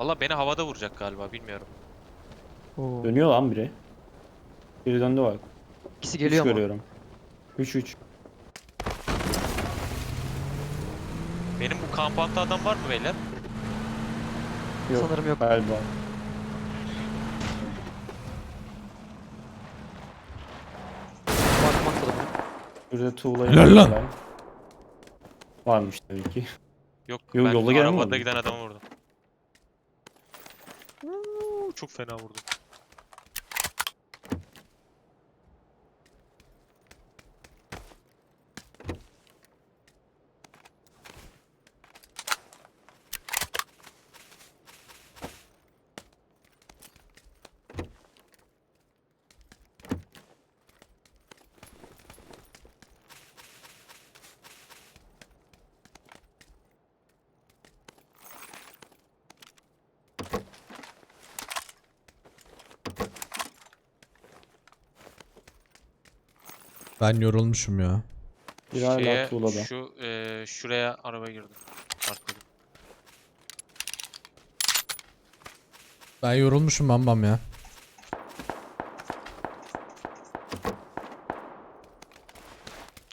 Valla beni havada vuracak galiba bilmiyorum. Oo. Dönüyor lan biri. Biri döndü bak. İkisi 3 geliyor ama. görüyorum. 3 3. Benim bu kampanta adam var mı beyler? Yok. Sanırım yok. Galiba. Bakmak bunu. Burada tuğlayı Helal lan. Varmış tabii ki. Yok, Yok, ben yolda gelen mi arabada giden adamı vurdum. Çok fena vurdum. Ben yorulmuşum ya. Bir hala Şeye, tuğlada. şu eee, şuraya araba girdi. Ben yorulmuşum bambam ya.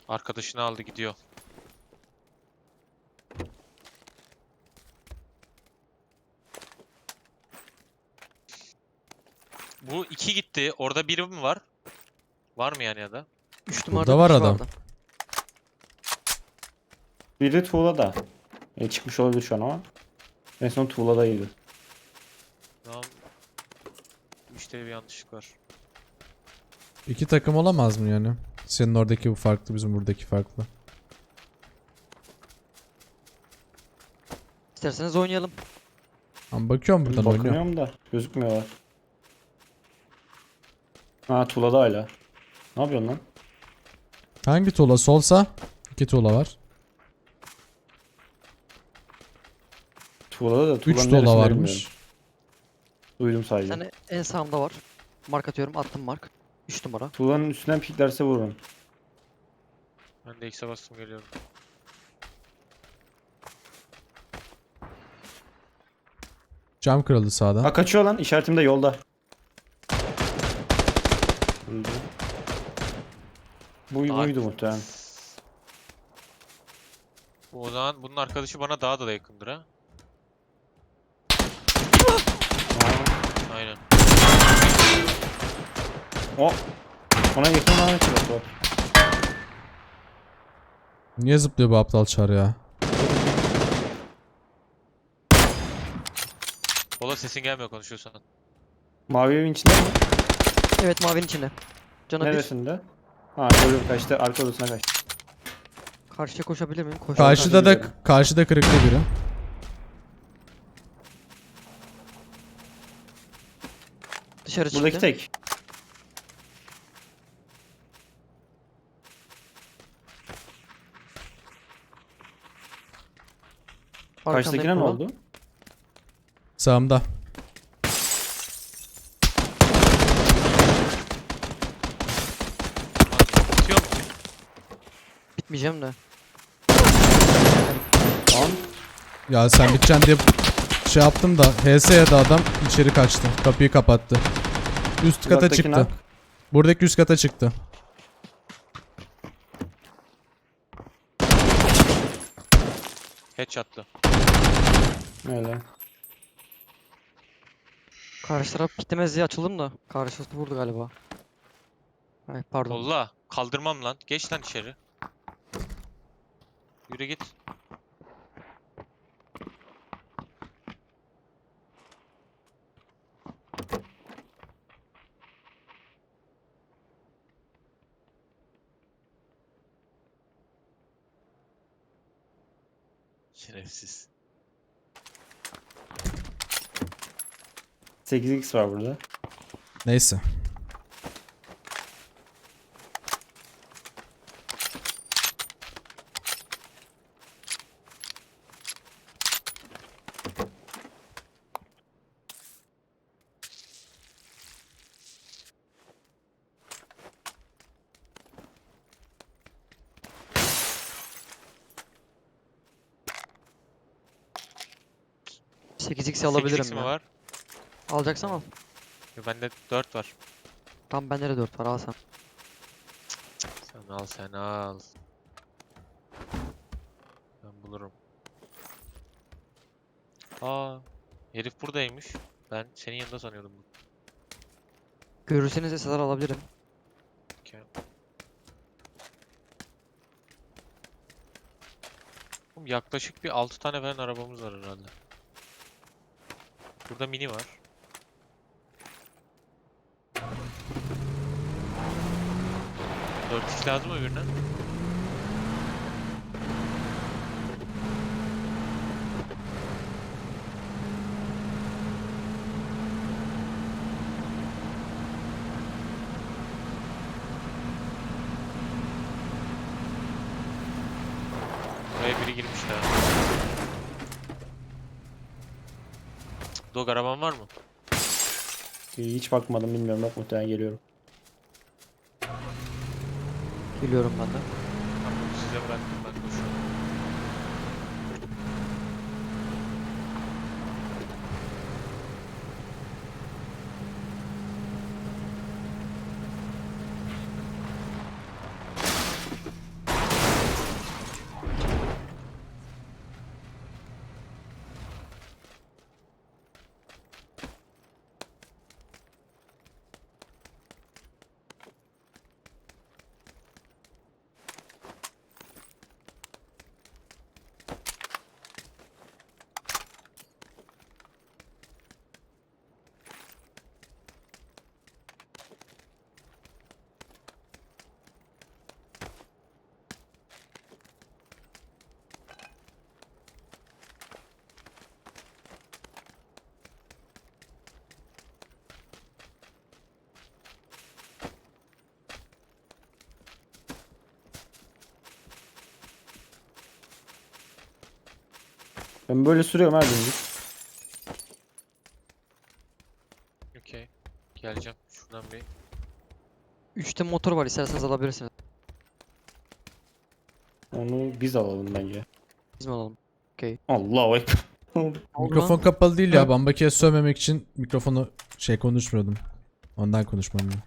Arkadaşını aldı gidiyor. Bu iki gitti. Orada biri mi var? Var mı yani ya da? 3 Burada numarada var adam. vardı. Biri tuğlada. E, çıkmış olabilir şu an ama. En son tuğladaydı. Tamam. İşte bir yanlışlık var. İki takım olamaz mı yani? Senin oradaki bu farklı, bizim buradaki farklı. İsterseniz oynayalım. Ben bakıyorum buradan oynuyor. Bakmıyorum da gözükmüyorlar. Ha tuğlada hala. Ne yapıyorsun lan? Hangi tuğla solsa? İki tuğla var. Tuğlada da Üç tuğla neresinde varmış. bilmiyorum. Duydum Bir sadece. tane en sağımda var. Mark atıyorum. Attım mark. 3 numara. Tuğlanın üstünden piklerse vururum. Ben de X'e bastım geliyorum. Cam kırıldı sağda. Ha kaçıyor lan işaretim de yolda. Öldü. Bu buydu muhtemelen. Bu O zaman bunun arkadaşı bana daha da yakındır ha. Aynen. O. Ona yakın lanet var. Niye zıplıyor bu aptal çar ya? Ola sesin gelmiyor konuşuyorsan. Mavi evin içinde mi? Evet mavinin içinde. Cana bir. Neresinde? Ha görüyorum kaçtı. Arka odasına kaçtı. Karşıya koşabilir miyim? Koş. Karşıda da biliyorum. karşıda kırıklı biri. Dışarı çıktı. Buradaki tek. Arkamdaki Karşıdakine ne oldu? Sağımda. Bitiyor mu? Bitmeyeceğim de. Tamam. Ya sen biteceksin diye şey yaptım da HS'ye de adam içeri kaçtı. Kapıyı kapattı. Üst kata Uzaktaki çıktı. nak. Buradaki üst kata çıktı. Headshot'lı. Öyle. Karşı taraf gitmez diye açıldım da. Karşısı vurdu galiba. Ay pardon. Ola kaldırmam lan. Geç lan içeri. Yürü git. Şerefsiz. 8x var burada. Neyse. 8x alabilirim 8x mi ya. var? Alacaksan al. Yo, Bende 4 var. Tam bende de 4 var al sen. Sen al sen al. Ben bulurum. Aa, herif buradaymış. Ben senin yanında sanıyordum. Görürseniz SLR alabilirim. Oğlum yaklaşık bir 6 tane falan arabamız var herhalde. Burada mini var. Dört kişi lazım mı? Buraya biri girmiş ya. Dog araban var mı? Hiç bakmadım bilmiyorum bak muhtemelen geliyorum. Geliyorum ben de. Tamam size bıraktım ben koşuyorum. Ben böyle sürüyorum her. Okey. Geleceğim. Şuradan bir 3'te motor var isterseniz alabilirsiniz. Onu biz alalım bence. Biz mi alalım? Allahu ekber. Mikrofon kapalı değil ya. Bambakiye sövmemek için mikrofonu şey konuşmuyordum. Ondan konuşmam ya.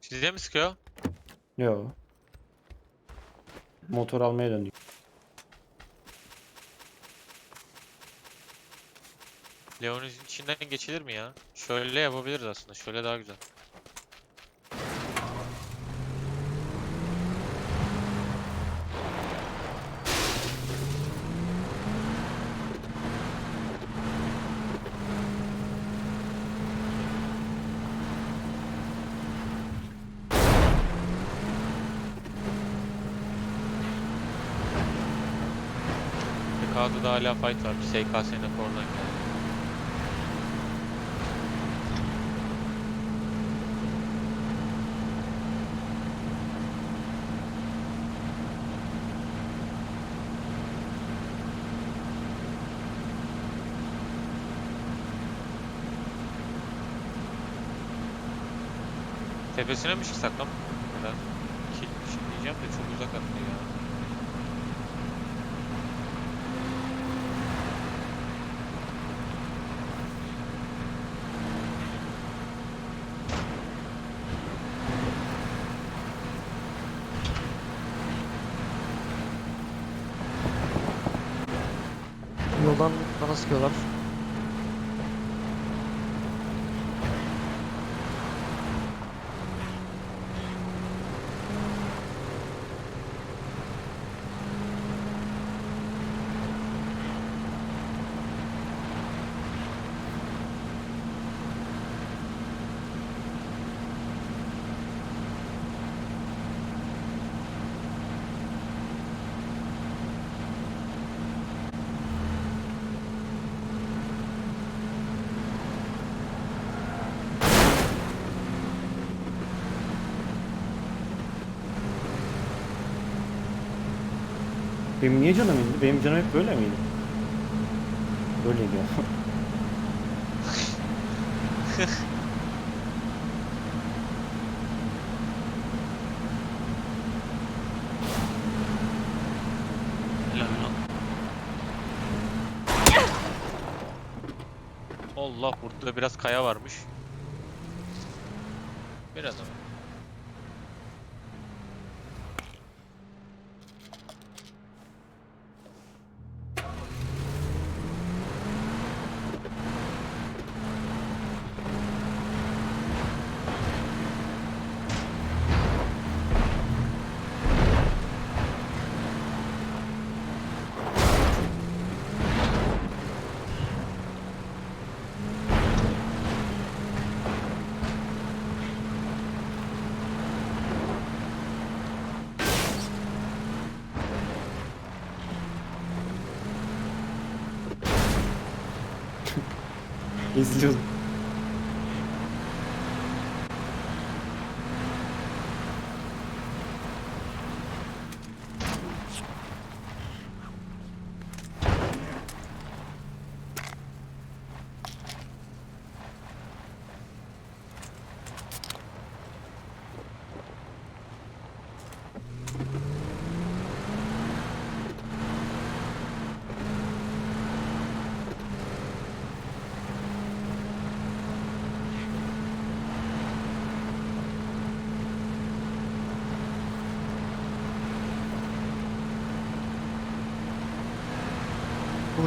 Size mi sıkıyor? Yo. Motor almaya döndük. Leon'un içinden geçilir mi ya? Şöyle yapabiliriz aslında. Şöyle daha güzel. PK'da da hala fight var. Bir SKS'nin oradan geldi. Tepesine mi çıksak lan? Biraz. Ki, şimdi diyeceğim de çok uzak attı ya. Yoldan bana sıkıyorlar. Benim niye canım indi? Benim canım hep böyle miydi? Böyleydi ya. Helal lan. Allah burada biraz kaya varmış. Biraz ama. пиздюк.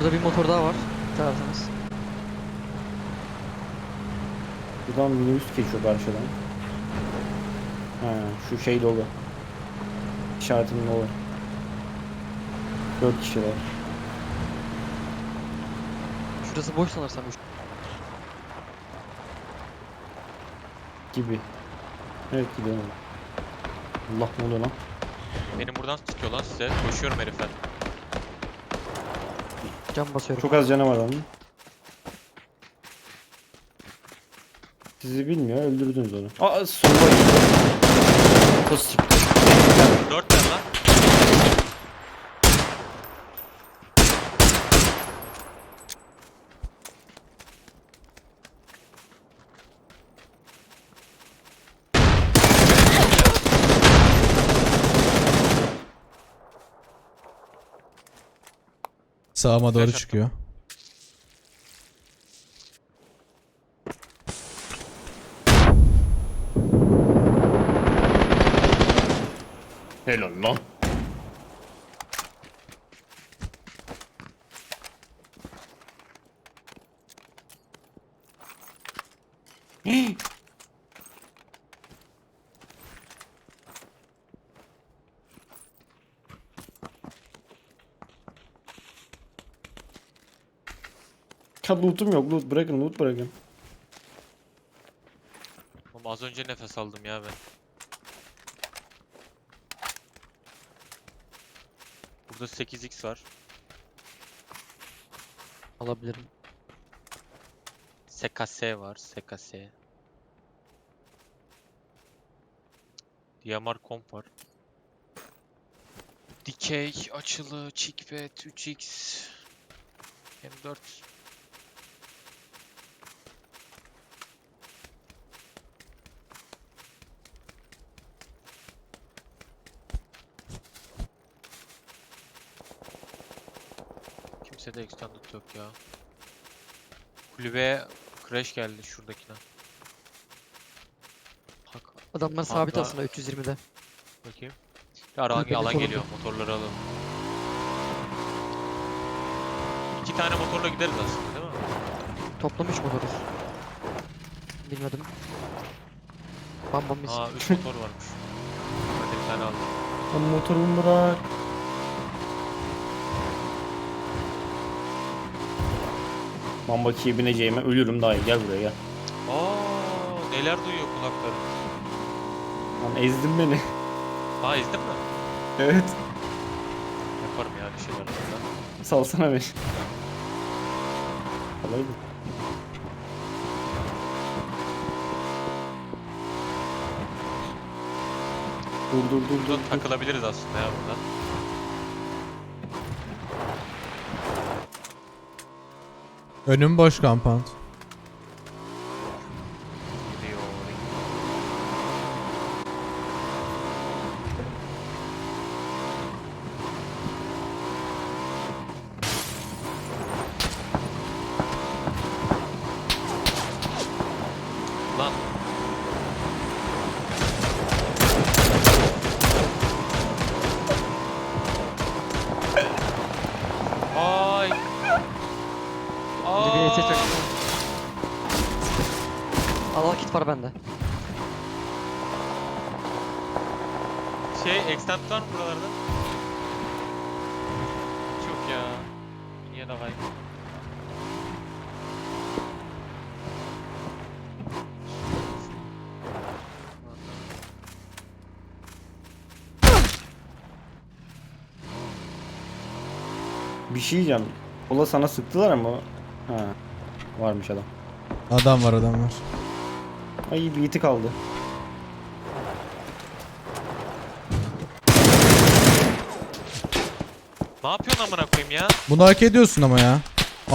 Burada bir motor daha var. Tarafınız. Buradan minibüs geçiyor karşıdan. Ha, şu şey dolu. İşaretimin dolu. Dört kişiler. Şurası boş sanırsam. Gibi. Evet gidelim. Allah ne oluyor lan? Benim buradan sıkıyor lan size. Koşuyorum herifler. Cam basıyorum. Çok az canı var onun. Sizi bilmiyor öldürdünüz onu. Aa sola Pozitif. Dört tane lan. Sağıma doğru çıkıyor. Helal lan. Ya loot'um yok loot bırakın loot bırakın. Ama az önce nefes aldım ya ben. Burada 8x var. Alabilirim. SKS var. SKS. DMR komp var. Dikey, açılı, chickpad, 3x, M4. Kimsede extended yok ya. Kulübeye crash geldi şuradakine. Hak Adamlar sabit Hatta- aslında 320'de. bakayım. Ya alan, Kulübenin alan solunda. geliyor motorları alalım. İki tane motorla gideriz aslında değil mi? Toplam 3 motoruz. Bilmedim. Bam bam mis. Aa 3 motor varmış. Hadi bir tane aldım. Lan motorumu bırak. Mambaki'ye bineceğime ölürüm daha iyi. Gel buraya gel. Aa neler duyuyor kulaklarım. Lan ezdin beni. Aa izdin mi? evet. Yaparım ya bir şeyler. Salsana beni. Kolaydı. Dur dur dur dur. Dur. takılabiliriz aslında ya burada. Önüm boş compound. Kit var bende. Şey extent var mı buralarda? Çok ya. Niye de kayıp? Bir şey diyeceğim. Ola sana sıktılar ama. Ha. Varmış adam. Adam var adam var. Ay bir iti kaldı. Ne yapıyorsun amına koyayım ya? Bunu hak ediyorsun ama ya.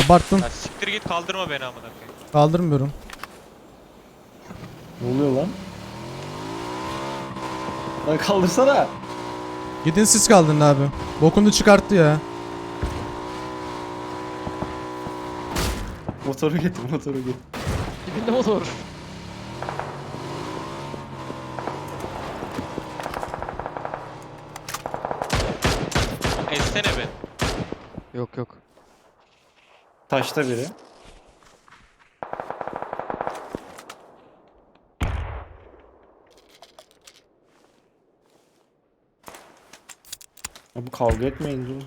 Abarttın. Ya siktir git kaldırma beni amına koyayım. Kaldırmıyorum. Ne oluyor lan? Lan kaldırsana. Gidin siz kaldırın abi. Bokunu çıkarttı ya. Motoru getir motoru getir. Dibinde motor. Taşta biri. Abi kavga etmeyin durun.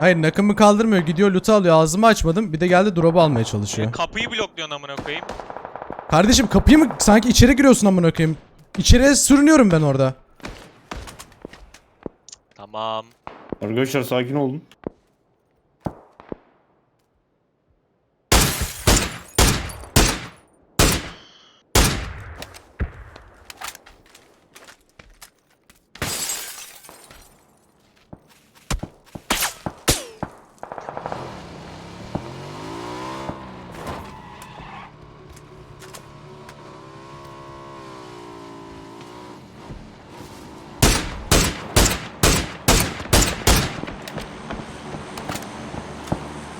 Hayır nakımı kaldırmıyor. Gidiyor loot'u alıyor. Ağzımı açmadım. Bir de geldi drop'u almaya E, çalışıyor. kapıyı blokluyorsun amına koyayım. Kardeşim kapıyı mı sanki içeri giriyorsun amına koyayım. İçeriye sürünüyorum ben orada. Tamam. Arkadaşlar sakin olun.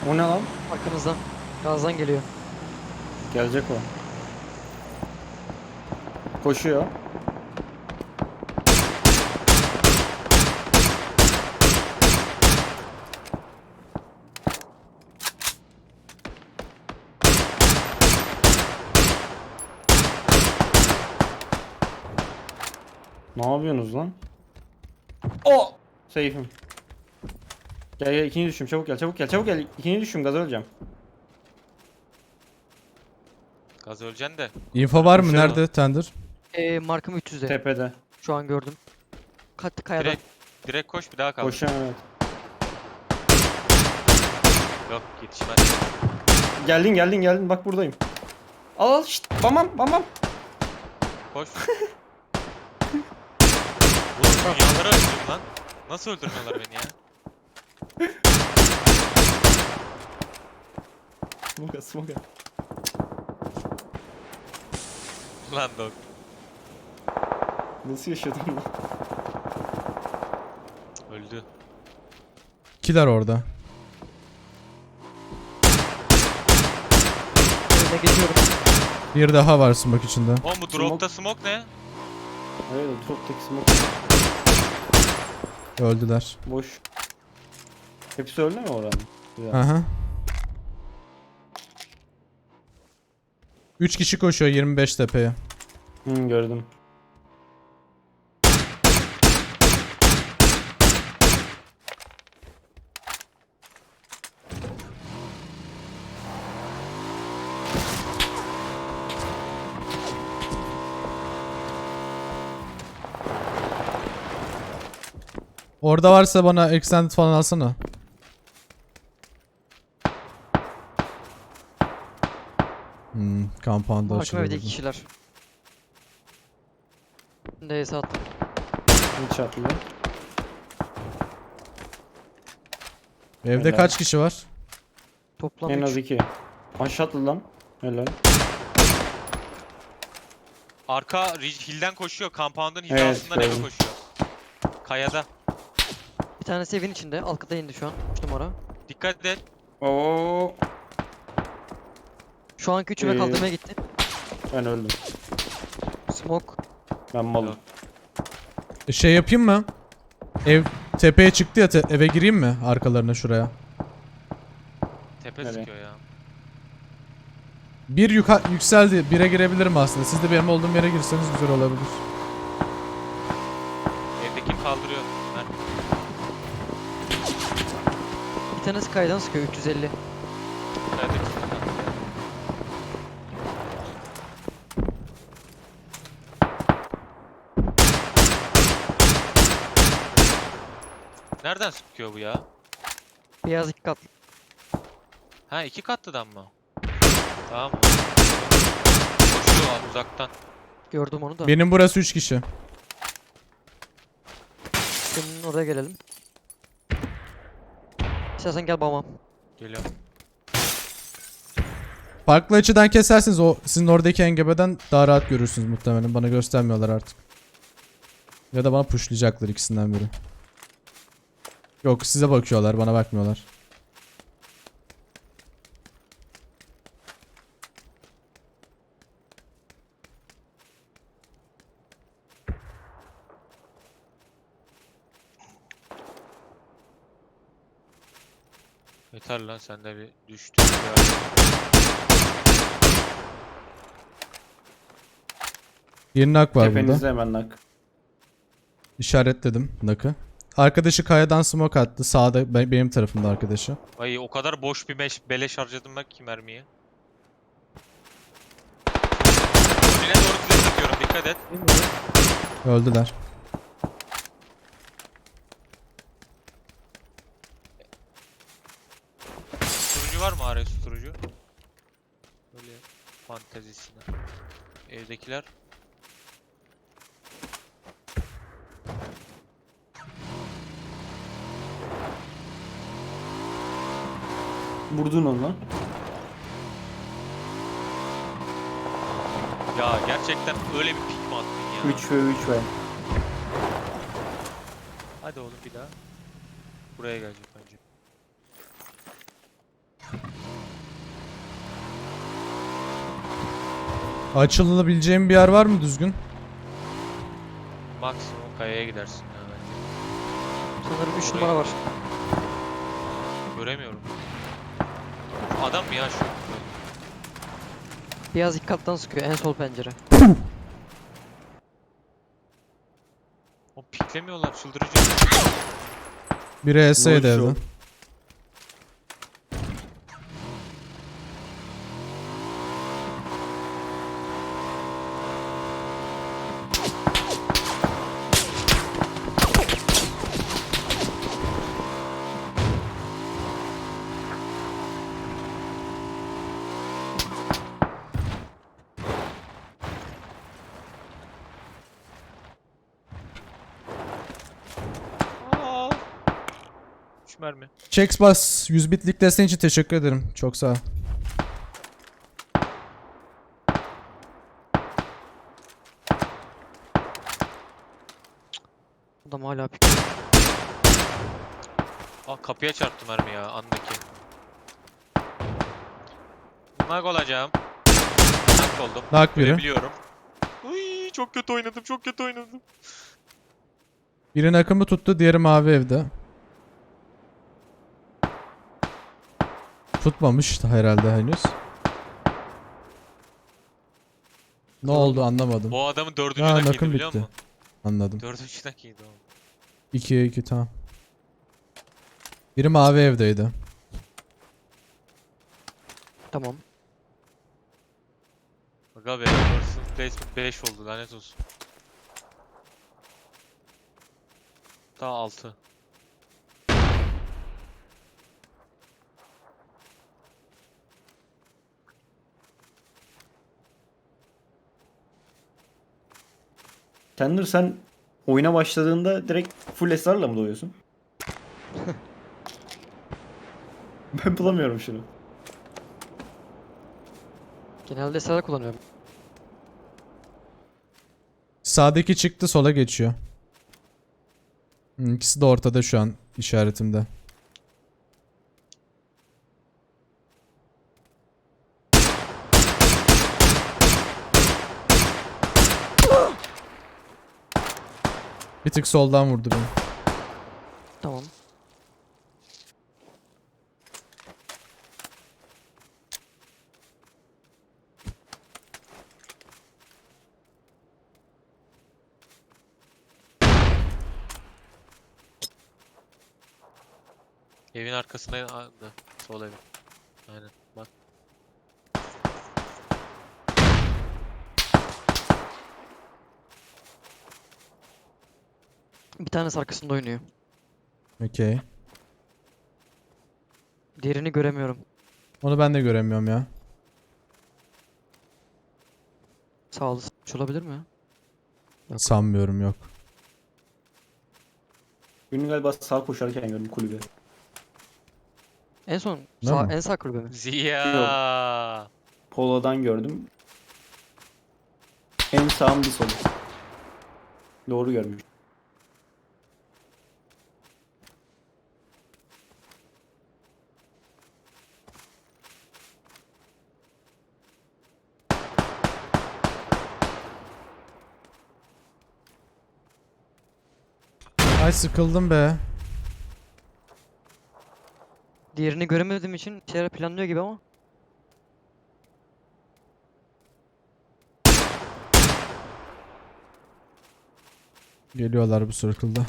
O ne lan? Arkanızdan. Gazdan geliyor. Gelecek o. Koşuyor. Ne yapıyorsunuz lan? O! Safe'im. Gel gel ikinci düşüm çabuk gel çabuk gel çabuk gel ikinci düşüm gaza öleceğim. Gaz öleceksin de. Info var mı? Nerede Tender? Ee, markım 300'de. Tepede. Şu an gördüm. Kat kayadan. Direkt, direkt koş bir daha kaldır. Koşan evet. Yok yetişmez. Geldin geldin geldin bak buradayım. Al al şşt bamam bamam. Koş. Oğlum dünyaları öldürdüm lan. Nasıl öldürmüyorlar beni ya? Smoke at smoke at. Lan dog. Nasıl yaşadın lan? Öldü. İkiler orada. Önüne geçiyorum. Bir daha var smoke içinde. Oğlum bu dropta smoke ne? Evet o drop'taki smoke Öldüler. boş. Hepsi öldü mü oranın? Güzel. Aha. 3 kişi koşuyor 25 tepeye. Hı, gördüm. Orada varsa bana extended falan alsana. Kampanda açılıyor. evde iki burada. kişiler. Neyse attım. Hiç atlı. Evde Helal. kaç kişi var? Toplam En 3. az iki. Aşağı atlı lan. Helal. Arka ridge- hill'den koşuyor. Compound'un Evet, hizasından eve gördüm. koşuyor. Kayada. Bir tanesi evin içinde. Alkıda indi şu an. 3 numara. Dikkat et. Oo Şu anki üçüme Ee, kaldırmaya gitti. ben öldüm. Smoke. Ben malım. E, Şey yapayım mı? Ev tepeye çıktı ya te- eve gireyim mi arkalarına şuraya? Tepe Nereye? sıkıyor ya. Bir yuka- yükseldi. Bire girebilirim aslında. Siz de benim olduğum yere girseniz güzel olabilir. Evdeki kaldırıyor. Ben Bir tanesi kaydan sıkıyor 350. Nereden sıkıyor bu ya? Beyaz iki kat. Ha iki katlıdan mı? Tamam. Koşuyor abi uzaktan. Gördüm onu da. Benim burası 3 kişi. Senin oraya gelelim. İstersen gel babam. Geliyorum. Farklı açıdan keserseniz o sizin oradaki engebeden daha rahat görürsünüz muhtemelen. Bana göstermiyorlar artık. Ya da bana pushlayacaklar ikisinden biri. Yok size bakıyorlar bana bakmıyorlar. Yeter lan sen de bir düştün ya. Yeni nak var burada. Tepenizde hemen nak. İşaretledim nakı. Arkadaşı kayadan smoke attı. Sağda be- benim tarafımda arkadaşı. Ay o kadar boş bir beş, beleş harcadım ben ki mermiyi. Önüne doğru flash atıyorum dikkat et. Öldüler. Susturucu var mı araya susturucu? Böyle fantezisine. Evdekiler. Vurdun onu lan. Ya gerçekten öyle bir pik mi attın ya? 3 ve 3 ve. Hadi oğlum bir daha. Buraya gelecek bence. Açılabileceğim bir yer var mı düzgün? Maksimum kayaya gidersin ya bence. Sanırım 3 Oraya. numara var. Göremiyorum. Adam mı ya şu? Beyaz iki kattan sıkıyor en sol pencere. O piklemiyorlar çıldırıcı. Biri ES'ydi No Checksbus 100 bitlik desteğin için teşekkür ederim. Çok sağ ol. Adam hala pik. Aa kapıya çarptı mermi ya andaki. Mag olacağım. Nak oldum. Nak biri. Görebiliyorum. Uy, çok kötü oynadım, çok kötü oynadım. Birinin akımı tuttu, diğeri mavi evde. Tutmamış herhalde henüz. Ne oldu anlamadım. Bu adamın dördüncü Ha, biliyor bitti. musun? Anladım. Dördüncü nakiydi o. 2'ye 2 tamam. Biri mavi evdeydi. Tamam. Bak abi, Person Placement 5 oldu lanet olsun. Daha 6. Kendir sen oyuna başladığında direkt full esrarla mı doğuyorsun? ben bulamıyorum şunu. Genelde SLR kullanıyorum. Sağdaki çıktı sola geçiyor. Hı, İkisi de ortada şu an işaretimde. tık soldan vurdu beni. Tamam. Evin arkasında sol evin. Aynen. Tanesi arkasında oynuyor. Okey. Diğerini göremiyorum. Onu ben de göremiyorum ya. Sağlı s- olabilir mi? Sanmıyorum yok. Birini galiba sağ koşarken gördüm kulübe. En son Ne sağ, mi? en sağ kulübe mi? Ziya. Polo'dan gördüm. En sağım bir solu. Doğru görmüş. Ay sıkıldım be. Diğerini göremediğim için bir şeyler planlıyor gibi ama. Geliyorlar bu circle'da.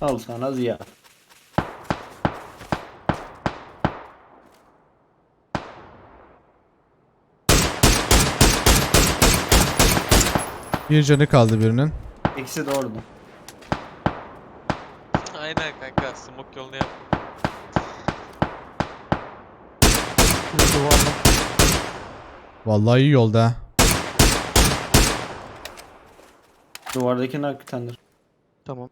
Al sana Ziya. Bir canı kaldı birinin. İkisi de orada. Aynen kanka. Smoke yolunu yap. Vallahi iyi yolda ha. Duvardakinin arkadandır. Tamam.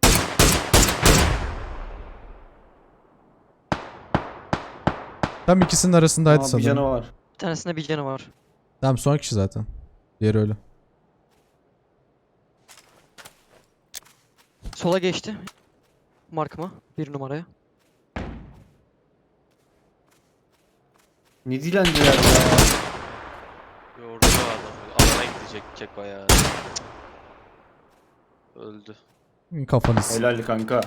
Tam ikisinin arasındaydı Aa, bir sanırım. canı var. Bir tanesinde bir canı var. Tamam son kişi zaten. Diğeri ölü. Sola geçti. Markıma. Bir numaraya. Ne dilenciler ya. Yordu adamı. Alana gidecek kek bayağı. Öldü. Kafanız. Helal kanka.